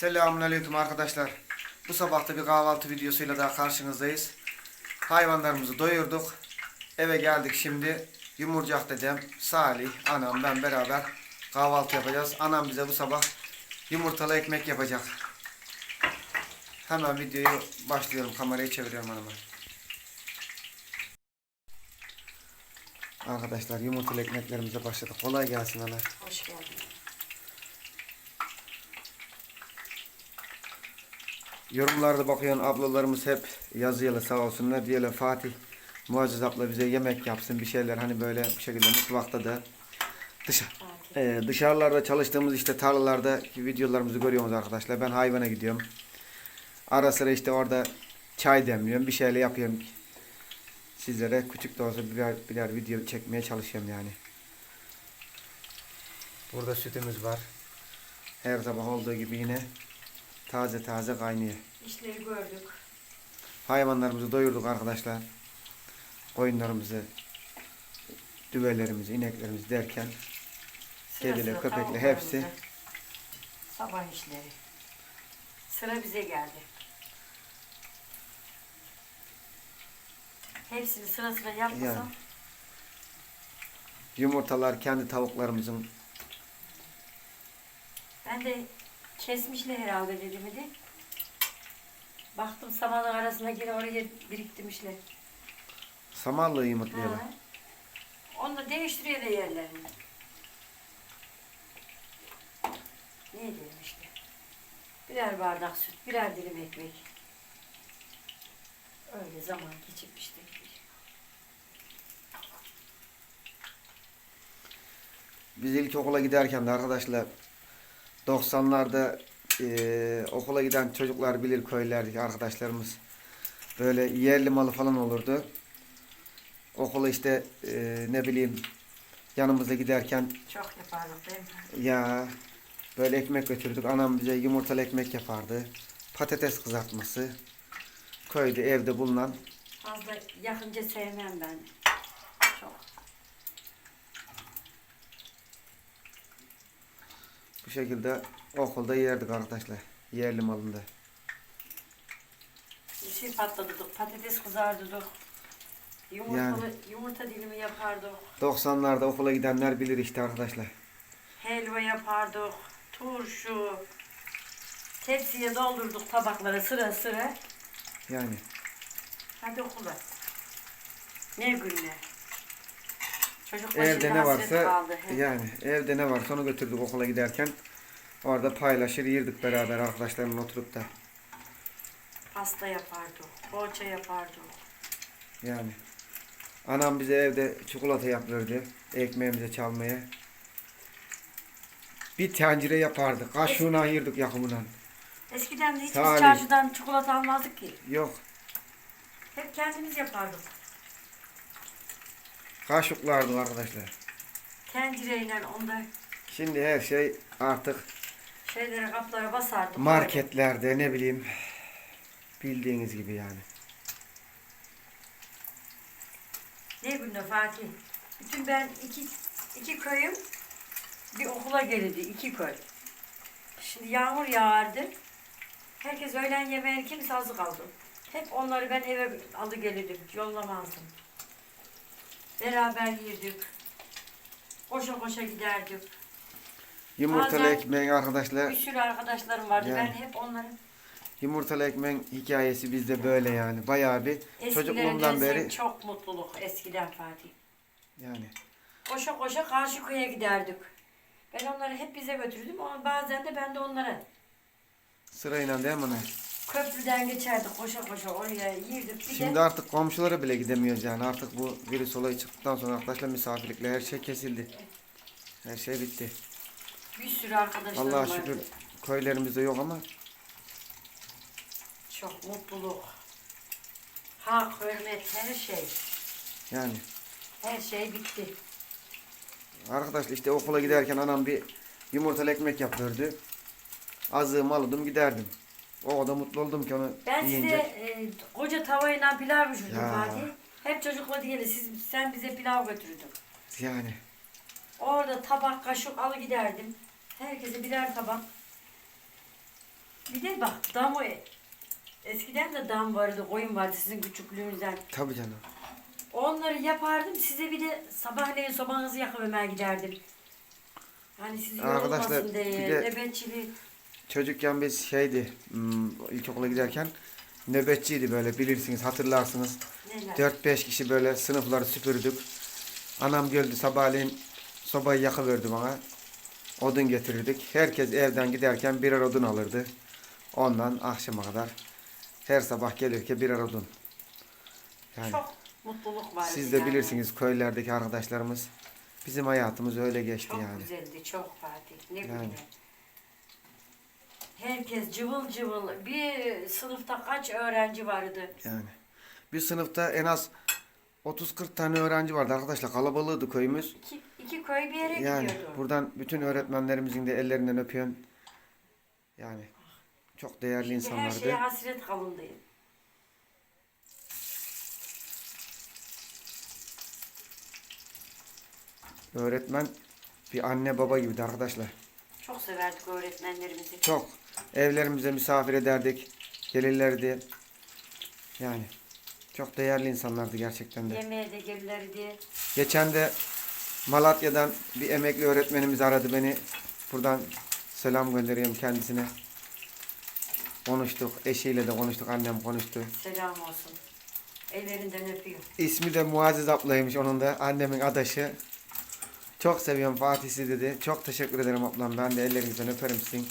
Selamünaleyküm arkadaşlar. Bu sabah da bir kahvaltı videosuyla daha karşınızdayız. Hayvanlarımızı doyurduk. Eve geldik şimdi. Yumurcak dedem, Salih, anam ben beraber kahvaltı yapacağız. Anam bize bu sabah yumurtalı ekmek yapacak. Hemen videoyu başlıyorum. Kamerayı çeviriyorum hanıma. Arkadaşlar yumurtalı ekmeklerimize başladık. Kolay gelsin ana. Hoş geldin. Yorumlarda bakıyorum ablalarımız hep yazıyorlar sağ olsunlar. Diyorlar Fatih Muazzez abla bize yemek yapsın bir şeyler hani böyle bir şekilde mutfakta da dışa, e, dışarılarda çalıştığımız işte tarlalarda videolarımızı görüyoruz arkadaşlar. Ben hayvana gidiyorum. Ara sıra işte orada çay demliyorum bir şeyler yapıyorum. Sizlere küçük de olsa birer, birer video çekmeye çalışıyorum yani. Burada sütümüz var. Her sabah olduğu gibi yine taze taze kaynıyor. İşleri gördük. Hayvanlarımızı doyurduk arkadaşlar. Koyunlarımızı, düvelerimizi, ineklerimizi derken Kediler, köpekler, hepsi. Sabah işleri. Sıra bize geldi. Hepsini sıra sıra yapmasam Yani. yumurtalar kendi tavuklarımızın ben de kesmişler herhalde dediğimi de. Baktım samanın arasına gene oraya biriktirmişler. samanlığı yumurtluyorlar. Ha. Onu da değiştiriyor da yerlerini. Ne diyorum işte. Birer bardak süt, birer dilim ekmek. Öyle zaman geçip işte. Biz ilk okula giderken de arkadaşlar 90'larda eee, okula giden çocuklar bilir köylerdeki arkadaşlarımız. Böyle yerli malı falan olurdu. Okula işte eee, ne bileyim yanımızda giderken Çok yapardık değil mi? Ya böyle ekmek götürdük. Anam bize yumurtalı ekmek yapardı. Patates kızartması. Köyde evde bulunan Fazla yakınca sevmem ben. Çok. Bu şekilde okulda yerdik arkadaşlar. Yerli malında. Bir şey patladık, patates kızardık. Yumurtalı, yumurta dilimi yapardık. 90'larda okula gidenler bilir işte arkadaşlar. Helva yapardık. Turşu. Tepsiye doldurduk tabakları sıra sıra. Yani Hadi okula. Ne günler. Çocuk evde ne varsa kaldı. yani evde ne varsa onu götürdük okula giderken. Orada paylaşır yerdik beraber arkadaşlarımla oturup da. Pasta yapardık. Poğaça yapardık. Yani anam bize evde çikolata yaptırdı. Ekmeğimize çalmaya. Bir tencere yapardı. Kaşığına ayırdık yakımından. Eskiden de hiç biz Salih. çarşıdan çikolata almazdık ki. Yok. Hep kendimiz yapardık. Kaşıklardı arkadaşlar. Tencereyle onda Şimdi her şey artık şeylere kaplara basardık. marketlerde ne bileyim bildiğiniz gibi yani. Ne günde Fatih? Bütün ben iki, iki köyüm bir okula gelirdi. iki köy. Şimdi yağmur yağardı. Herkes öğlen yemeğini kimse azı kaldı. Hep onları ben eve alı gelirdim. Yollamazdım. Beraber yerdik. Koşa koşa giderdik. Yumurtalı Bazen- ekmeğin arkadaşlar Bir sürü arkadaşlarım vardı. Yani. Ben hep onların yumurtalı ekmeğin hikayesi bizde böyle yani. Bayağı bir çocukluğumdan beri çok mutluluk eskiden Fatih. yani Koşa koşa karşı köye giderdik. Ben onları hep bize götürdüm ama bazen de ben de onlara. sırayla değil mi? Köprüden geçerdik koşa koşa oraya yirdik. Bir Şimdi de artık komşulara bile gidemiyoruz yani. Artık bu virüs olayı çıktıktan sonra arkadaşlar misafirlikle her şey kesildi. Her şey bitti. bir sürü arkadaşlarım Allah'a vardı. şükür köylerimizde yok ama Çok mutluluk. Hak, hürmet, her şey. yani Her şey bitti. arkadaşlar işte okula giderken anam bir yumurtalı ekmek yaptırdı. Azığımı alırdım giderdim. O kadar mutlu oldum ki onu Ben size yiyince. e, koca tavayla pilav pişirdim Ya. Fatih. Hep çocukla değil, siz, sen bize pilav götürdün. Yani Orada tabak, kaşık alı giderdim. Herkese birer tabak. Bir de bak dam eskiden de dam vardı, koyun vardı sizin küçüklüğünüzden. Tabii canım. Onları yapardım. Size bir de sabahleyin sobanızı yakıvermeye giderdim. Hani siz Arkadaşlar, yorulmasın diye. bir de- Nöbetçilik. Çocukken biz şeydi hmm, ilkokula giderken nöbetçiydi böyle bilirsiniz hatırlarsınız. Neler. 4-5 kişi böyle sınıfları süpürdük. Anam geldi sabahleyin sobayı yakıverdi bana. Odun getirirdik. Herkes evden giderken birer odun alırdı. Ondan akşama kadar her sabah gelirken birer odun. Yani Çok mutluluk vardı. siz de yani. bilirsiniz köylerdeki arkadaşlarımız. Bizim hayatımız öyle geçti Çok yani. güzeldi, çok Fatih. Ne Yani. güzel. Herkes cıvıl cıvıl. Bir sınıfta kaç öğrenci vardı? Yani bir sınıfta en az 30-40 tane öğrenci vardı arkadaşlar. Kalabalığıydı köyümüz. İki, iki köy bir yere Yani gidiyordu. buradan bütün öğretmenlerimizin de ellerinden öpüyorum. Yani çok değerli Şimdi her insanlardı. şeye hasret kalındı. Öğretmen bir anne baba gibiydi arkadaşlar. Çok severdik öğretmenlerimizi. Çok. Evlerimize misafir ederdik. Gelirlerdi. Yani çok değerli insanlardı gerçekten de. Yemeğe de gelirlerdi. Geçen de Malatya'dan bir emekli öğretmenimiz aradı beni. Buradan selam gönderiyorum kendisine. Konuştuk. Eşiyle de konuştuk. Annem konuştu. Selam olsun. Ellerinden öpüyor. İsmi de Muazzez ablaymış onun da. Annemin adaşı. Çok seviyorum Fatih sizi dedi. Çok teşekkür ederim ablam. Ben de ellerinizden öperim sizin.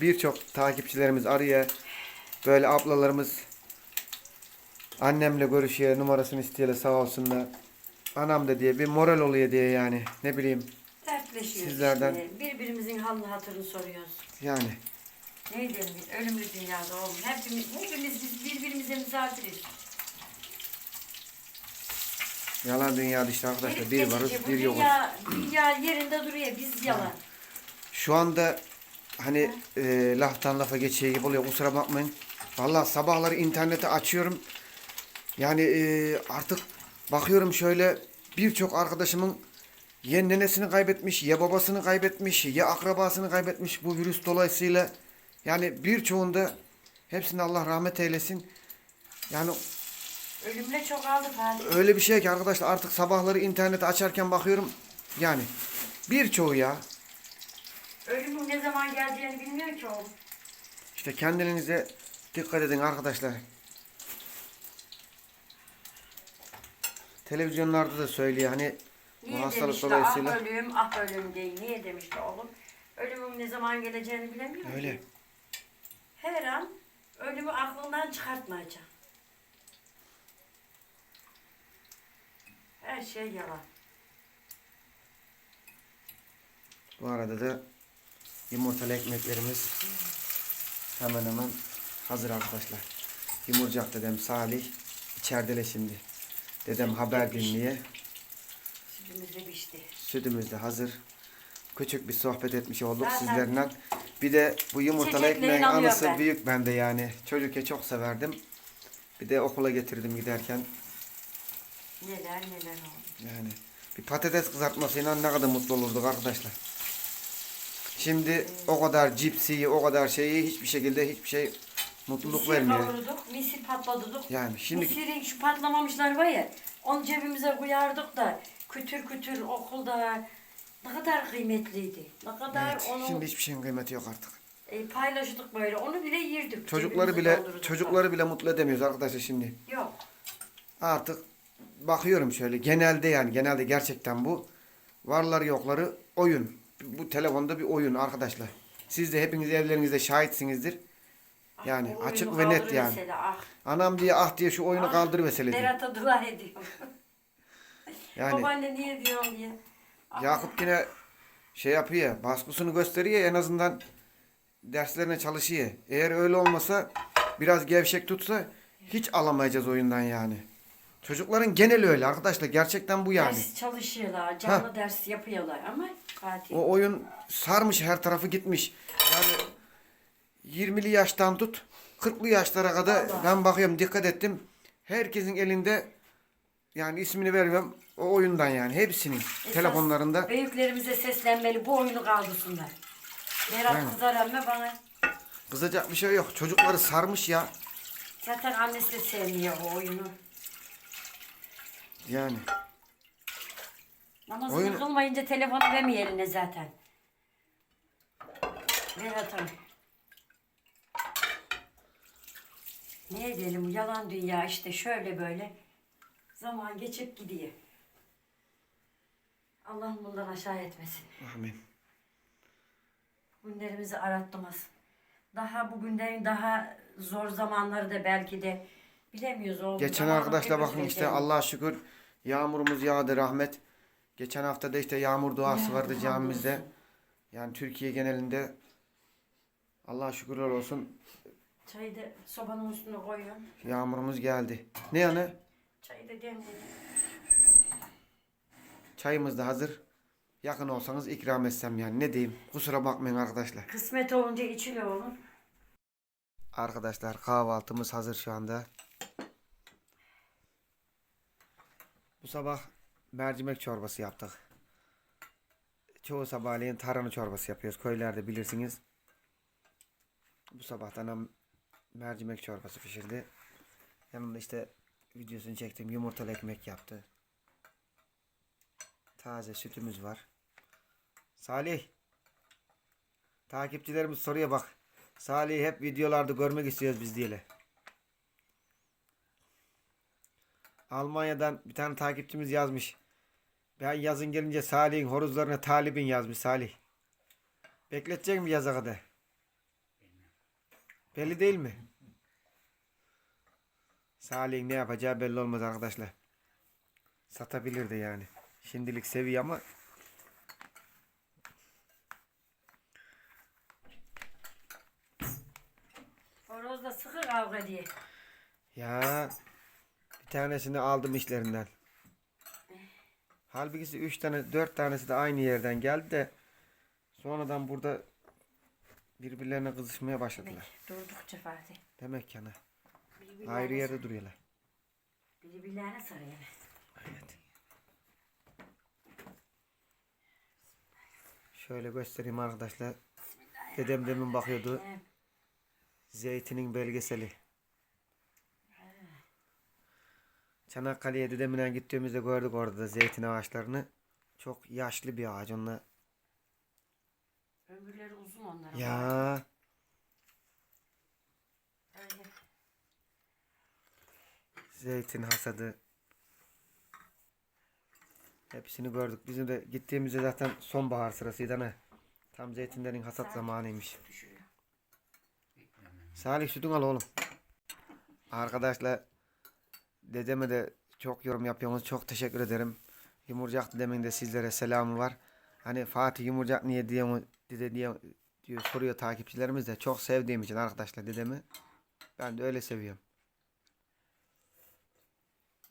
Birçok takipçilerimiz arıyor. Böyle ablalarımız annemle görüşüyor. Numarasını istiyorlar sağ olsunlar. Anam da diye bir moral oluyor diye yani. Ne bileyim. Dertleşiyoruz Sizlerden- işte. Birbirimizin halini hatırını soruyoruz. Yani. Ne diyelim ölümlü dünyada oğlum. Hepimiz, hepimiz biz birbirimize misafiriz. Yalan dünyada işte arkadaşlar. Bir varız bir yokuz. dünya, dünya yerinde duruyor. Biz yalan. Şu anda hani e, laftan lafa geçiyor gibi oluyor. Kusura bakmayın. Vallahi sabahları internete açıyorum. Yani e, artık bakıyorum şöyle birçok arkadaşımın ya nenesini kaybetmiş, ya babasını kaybetmiş, ya akrabasını kaybetmiş bu virüs dolayısıyla. Yani birçoğunda hepsine Allah rahmet eylesin. Yani Ölümle çok aldı Fatih. öyle bir şey ki arkadaşlar artık sabahları internete açarken bakıyorum. Yani birçoğu ya. Ölümün ne zaman geleceğini bilmiyor ki oğlum. İşte kendinize dikkat edin arkadaşlar. Televizyonlarda da söylüyor hani bu Niye hastalık demişti dolayısıyla. ah ölüm ah ölüm değil. Niye demişti oğlum? Ölümün ne zaman geleceğini bilemiyor Öyle. ki. Her an ölümü aklından çıkartmayacak. Her şey yalan. Bu arada da yumurtalı ekmeklerimiz hemen hemen hazır arkadaşlar. Yumurcak dedem Salih içeridele şimdi. Dedem haber dinliye. Sütümüz de pişti. Sütümüz de hazır. Küçük bir sohbet etmiş olduk Zaten- sizlerle. Bir de bu yumurtalı ekmeğin anısı ben. büyük bende yani. Çocukken çok severdim. Bir de okula getirdim giderken. Neler neler oldu. Yani bir patates kızartmasıyla ne kadar mutlu olurduk arkadaşlar. Şimdi o kadar cipsi, o kadar şeyi hiçbir şekilde hiçbir şey mutluluk Misir vermiyor. kavurduk, misir patladık. Yani şimdi Misirin şu patlamamışlar var ya, onu cebimize koyardık da kütür kütür okulda ne kadar kıymetliydi. Ne kadar evet, onu şimdi hiçbir şeyin kıymeti yok artık. e, paylaştık böyle. Onu bile yerdik. Çocukları bile çocukları bile mutlu edemiyoruz arkadaşlar şimdi. Yok. Artık bakıyorum şöyle genelde yani genelde gerçekten bu varları yokları oyun. Bu telefonda bir oyun arkadaşlar. Siz de hepiniz evlerinizde şahitsinizdir. Ah, Yani o açık ve net yani. mesela, Ah, Anam diye ah diye şu oyunu ah, kaldır mesele diye. Berat'a dua ediyorum. Yani Babaanne niye diyorsun diye. Ah, Yakup yine şey yapıyor, baskısını gösteriyor en azından derslerine çalışıyor. Eğer öyle olmasa biraz gevşek tutsa hiç alamayacağız oyundan yani. Çocukların geneli öyle arkadaşlar gerçekten bu yani. Ders çalışıyorlar, canlı ders yapıyorlar ama Fatih. O oyun sarmış her tarafı gitmiş. Yani 20'li yaştan tut 40'lı yaşlara kadar Vallahi. ben bakıyorum dikkat ettim. Herkesin elinde yani ismini vermem o oyundan yani hepsinin Esas telefonlarında. Büyüklerimize seslenmeli bu oyunu kaldırsınlar. Berat Yani. kızar ama bana. Kızacak bir şey yok. Çocukları sarmış ya. Zaten annesi de sevmiyor o oyunu. Yani. Namazını Oyun- kılmayınca telefonu vermiyor eline zaten. Ver atalım. Ne edelim yalan dünya işte şöyle böyle. Zaman geçip gidiyor. Allah bundan aşağı etmesin. Amin. Günlerimizi arattırmasın. Daha bu günlerin daha zor zamanları da belki de bilemiyoruz oğlum. Geçen Zamanı arkadaşlar hepimiz bakın işte bekliyoruz. Allah'a şükür yağmurumuz yağdı rahmet. Geçen hafta da işte yağmur duası Ya, vardı camimizde. hamdolsun. Yani Türkiye genelinde Allah'a şükürler olsun Çayı da sobanın üstüne koyuyorum. yağmurumuz geldi. Ne yani? Çayı da demledim. Çayımız da hazır. Yakın olsanız ikram etsem yani ne diyeyim. Kusura bakmayın arkadaşlar. Kısmet olunca içilir oğlum. Arkadaşlar kahvaltımız hazır şu anda. Bu sabah mercimek çorbası yaptık. Çoğu sabahleyin tarhana çorbası yapıyoruz. Köylerde bilirsiniz. Bu sabah mercimek çorbası pişirdi. Yanında işte videosunu çektim. Yumurtalı ekmek yaptı. Taze sütümüz var. Salih. Takipçilerimiz soruyor bak. Salih'i hep videolarda görmek istiyoruz biz diyelim. Almanya'dan bir tane takipçimiz yazmış. Ben yazın gelince Salih'in horozlarına talibin yazmış Salih. Bekletecek mi yaza kadar? Belli değil mi? Salih'in ne yapacağı belli olmaz arkadaşlar. Satabilir de yani. Şimdilik seviyor ama kavga diye. Ya bir tanesini aldım işlerinden. Halbuki üç tane, dört tanesi de aynı yerden geldi de sonradan burada birbirlerine kızışmaya başladılar. Durdukça Fatih. Demek yani Birbirlerine, ayrı yerde duruyorlar. Birbirlerine sarıyor. Evet. Şöyle göstereyim arkadaşlar. Dedem demin bakıyordu. Zeytinin belgeseli. Çanakkale'ye dedemle gittiğimizde gördük orada da zeytin ağaçlarını. Çok yaşlı bir ağaç onunla. ömürleri uzun onların. Ya Öyle. zeytin hasadı. Hepsini gördük. Bizim de gittiğimizde zaten sonbahar sırasıydı hani. Tam zeytinlerin hasat zamanıymış. Düşürüyor. Salih sütün al oğlum. Arkadaşlar dedeme de çok yorum yapıyorsunuz. Çok teşekkür ederim. Yumurcak dedemin de sizlere selamı var. Hani Fatih Yumurcak niye diye dede diye diyor soruyor takipçilerimiz de çok sevdiğim için arkadaşlar dedemi. Ben de öyle seviyorum.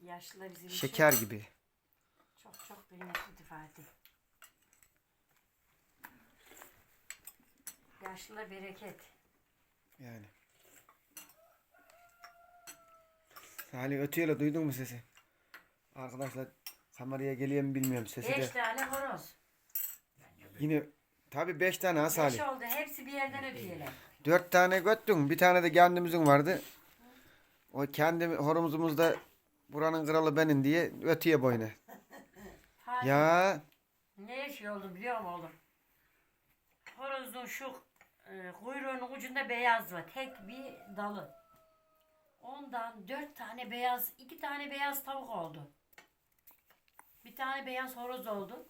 Yaşlılar bizim için Şeker gibi. Çok çok kıymetli Fatih. Yaşlılar bereket. Yani. Salih ötüyorla duydun mu sesi? Arkadaşlar kameraya geliyor mu bilmiyorum sesi Beş de. tane horoz. Yine tabi beş tane ha Beş Salih. oldu. Hepsi bir yerden ötüyorlar. Dört tane göttün. Bir tane de kendimizin vardı. O kendi horumuzumuzda buranın kralı benim diye ötüye boyuna. Ya Ne şey oldu biliyor musun oğlum? Horozun şu e, kuyruğunun ucunda beyaz var. Tek bir dalı. Ondan dört tane beyaz, iki tane beyaz tavuk oldu. Bir tane beyaz horoz oldu.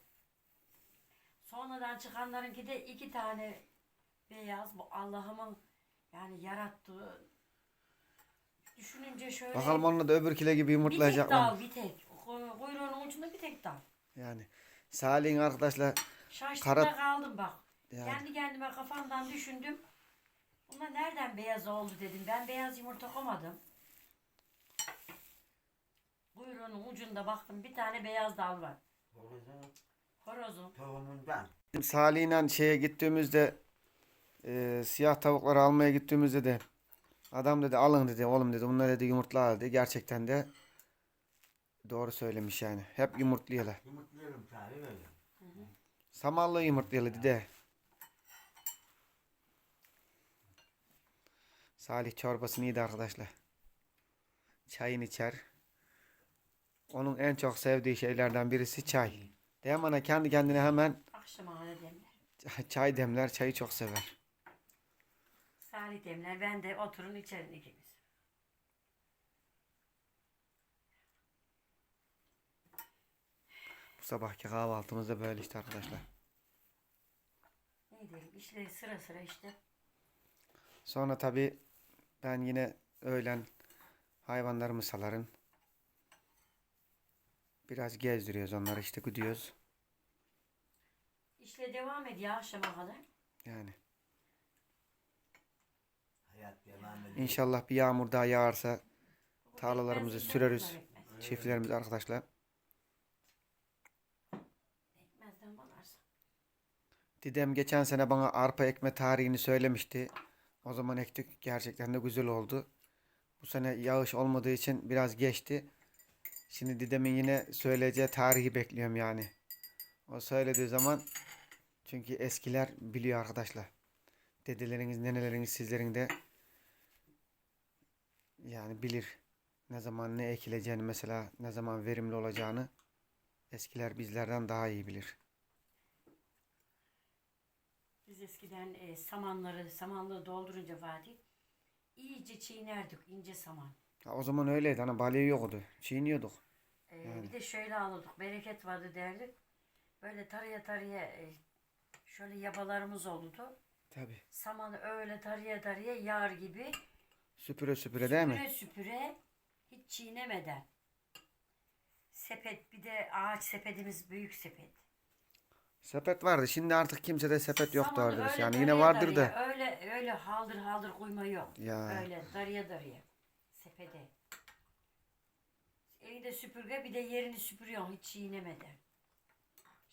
Sonradan çıkanlarınki de iki tane beyaz. Bu Allah'ımın yani yarattığı düşününce şöyle bakalım onunla da öbür kile gibi bir tek yumurtlayacak dal mı? bir tek. Kuy- Kuyruğunun ucunda bir tek dal. Yani Salih'in arkadaşlar Şaştım Kara- kaldım bak. Yani. Kendi kendime kafamdan düşündüm. Bunlar nereden beyaz oldu dedim. Ben beyaz yumurta koymadım. Kuyruğunun ucunda baktım bir tane beyaz dal var. Horozun Horozun. tohumundan. Salih'le şeye gittiğimizde e, siyah tavukları almaya gittiğimizde de adam dedi alın dedi oğlum dedi bunlar dedi yumurtlar dedi. Gerçekten de doğru söylemiş yani. Hep yumurtluyorlar. Yumurtluyorum tabi böyle. Samallı yumurtluyorlar dedi. Salih çorbasını yedi arkadaşlar. Çayını içer. Onun en çok sevdiği şeylerden birisi çay. Değil mi ana? Kendi kendine hemen Akşama kadar demler. çay demler. Çayı çok sever. Salih demler. Ben de oturun içerin ikimiz. Bu sabahki kahvaltımız da böyle işte arkadaşlar. Ne diyelim işleri sıra sıra işte. Sonra tabi ben yine öğlen hayvanlarımı salarım. Biraz gezdiriyoruz onları işte gidiyoruz. İşle devam ediyor akşama kadar. Yani Hayat devam ediyor. inşallah bir yağmur daha yağarsa Tarlalarımızı Ekmez, süreriz. ekmez, çiftlerimiz arkadaşlar. Ekmezden banarsın. Didem geçen sene bana arpa ekme tarihini söylemişti. O zaman ektik. Gerçekten de güzel oldu. Bu sene yağış olmadığı için biraz geçti. Şimdi Didem'in yine söyleyeceği tarihi bekliyorum yani. O söylediği zaman çünkü eskiler biliyor arkadaşlar. Dedeleriniz, neneleriniz sizlerin de yani bilir. Ne zaman ne ekileceğini mesela ne zaman verimli olacağını eskiler bizlerden daha iyi bilir. Biz eskiden e, samanları, samanlığı doldurunca Fatih iyice çiğnerdik ince saman. Ya o zaman öyleydi. Hani balya yoktu. Çiğniyorduk. E, Yani. Bir de şöyle alırdık. Bereket vardı derdik. Böyle tarıya tarıya e, şöyle yabalarımız olurdu. Tabi. Samanı öyle tarıya tarıya yağar gibi Süpüre süpüre değil mi? süpüre süpüre hiç çiğnemeden. Sepet bir de ağaç sepetimiz büyük sepet. Sepet vardı. Şimdi artık kimsede sepet yoktu Samanı arkadaş. öyle Yani darıya yine vardır da. Öyle öyle haldır haldır koyma yok. Ya. Öyle darıya darıya. Sepede. Elinde süpürge bir de yerini süpürüyorsun hiç çiğnemeden.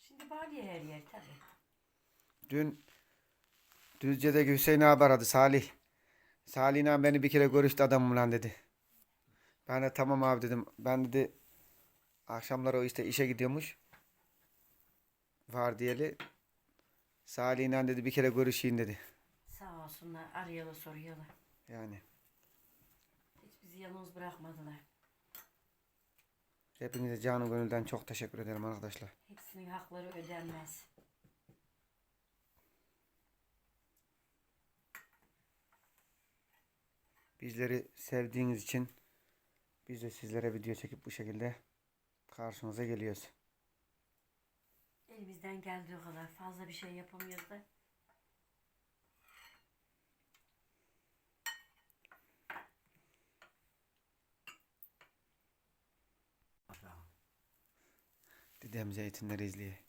Şimdi balya her yer tabii. Dün Düzce'deki Hüseyin abi aradı. Salih. Salih abi beni bir kere görüştü adamım lan dedi. Ben de tamam abi dedim. Ben dedi akşamları o işte işe gidiyormuş. Var diyeli. Salih'le dedi bir kere görüşeyim dedi. Sağ olsunlar arıyorlar soruyorlar. Yani Hiç bizi yalnız bırakmadılar. hepinize canı gönülden çok teşekkür ederim arkadaşlar. Hepsinin hakları ödenmez. Bizleri sevdiğiniz için biz de sizlere video çekip bu şekilde karşınıza geliyoruz. Elimizden geldiği kadar fazla bir şey yapamıyoruz da. Didem zeytinleri izleye.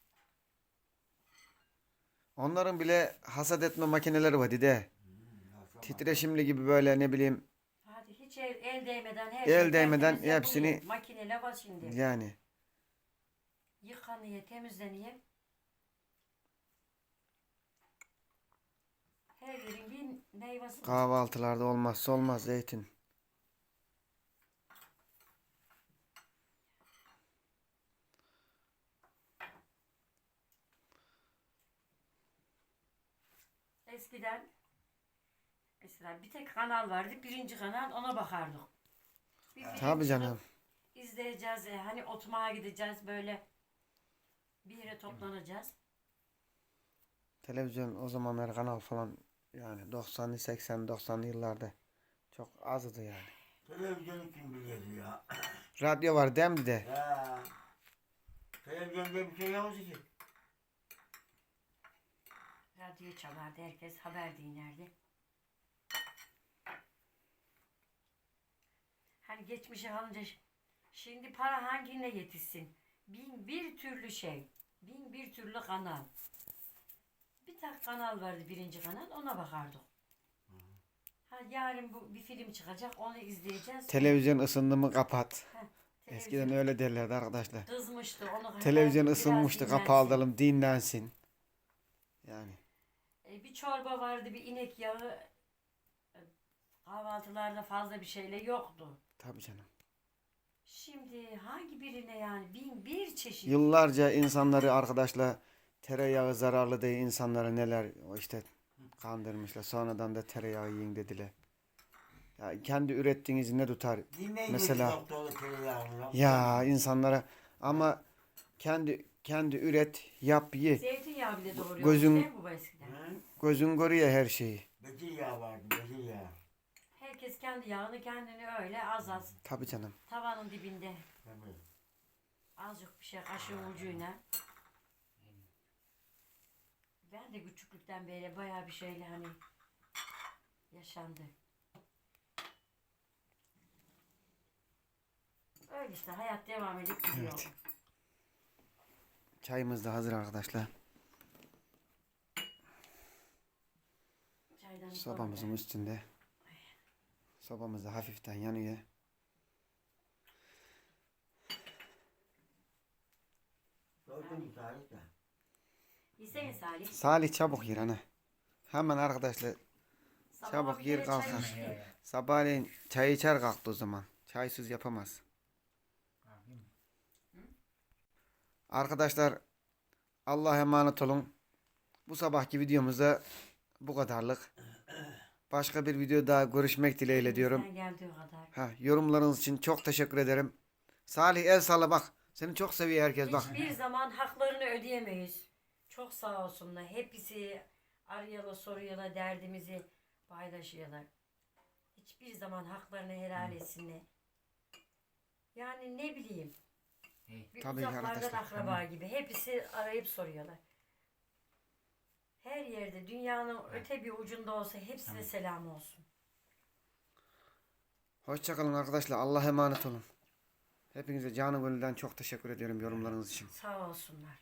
Onların bile hasat etme makineleri var dide. Titreşimli gibi böyle ne bileyim Hadi hiç el, el değmeden her El şey değmeden hepsini-. Makineyle var şimdi. yani Yıkanıyor, temizleniyor. Her yerin bir meyvesi kahvaltılarda olmazsa olmaz zeytin. Eskiden mesela bir tek kanal vardı. Birinci kanal ona bakardık. Bir Tabii canım. izleyeceğiz. e, Hani oturmaya gideceğiz böyle bir yere toplanacağız. Televizyon o zamanlar kanal falan yani 90'lı 80 90'lı yıllarda çok azdı yani. Televizyonu kim biliyor ya? Radyo var değil mi dede? Ya. Televizyonda bir şey yok ki. Radyo çalardı. Herkes haber dinlerdi. Hani geçmişe alınca şimdi para hangine yetişsin? Bin bir türlü şey. Bin bir türlü kanal. Bir tek kanal vardı birinci kanal ona bakardık. Ha yarın bu bir film çıkacak onu izleyeceğiz. Televizyon ısındı mı kapat. Heh, Eskiden öyle derlerdi arkadaşlar. kızmıştı onu Televizyon ısınmıştı kapatalım dinlensin. Yani E, bir çorba vardı, bir inek yağı. E, Kahvaltılarda fazla bir şeyle yoktu. tabii canım. Şimdi hangi birine yani bin bir çeşit. Yıllarca insanları arkadaşlar tereyağı zararlı diye insanlara neler işte kandırmışlar. Sonradan da tereyağı yiyin dediler. Ya kendi ürettiğiniz ne tutar? Dinleyin Mesela-. Ya insanlara ama kendi kendi üret, yap, ye. Zeytinyağı bile doğruyor. Gözün-? Gözün görüyor her şeyi. Bekir yağı vardı. Herkes kendi yağını kendini öyle az az Tabii canım. tavanın dibinde azıcık bir şey kaşığın ucuyla. Ben de küçüklükten beri bayağı bir şeyle hani yaşandı. Öyle işte hayat devam edip gidiyor. Evet. Çayımız da hazır arkadaşlar. Çaydan sonra Sobamızın üstünde. Sobamız da hafiften yanıyor. Gördün Salih de? Yesene Salih. Salih çabuk yer ana. Hemen arkadaşlar Çabuk yer kalkar. sabahleyin çay içer kalktı o zaman. Çaysız yapamaz. Arkadaşlar Allah'a emanet olun. Bu sabahki videomuzda bu kadarlık. Başka bir video daha görüşmek dileğiyle diyorum. Geldiği kadar. Ha, yorumlarınız için çok teşekkür ederim. Salih el salla bak. Seni çok seviyor herkes bak. Hiçbir zaman haklarını ödeyemeyiz. Çok sağ olsunlar. Hepsi arıyorlar, soruyorlar, derdimizi paylaşıyorlar. Hiçbir zaman haklarını helal etsinler. Yani ne bileyim. Bir Tabii uzaklardan arkadaşlar. akraba gibi. Hepsi arayıp soruyorlar. Her yerde dünyanın öte bir ucunda olsa hepsine selam olsun. Hoşçakalın arkadaşlar. Allah'a emanet olun. Hepinize canı gönülden çok teşekkür ediyorum yorumlarınız için. Sağ olsunlar.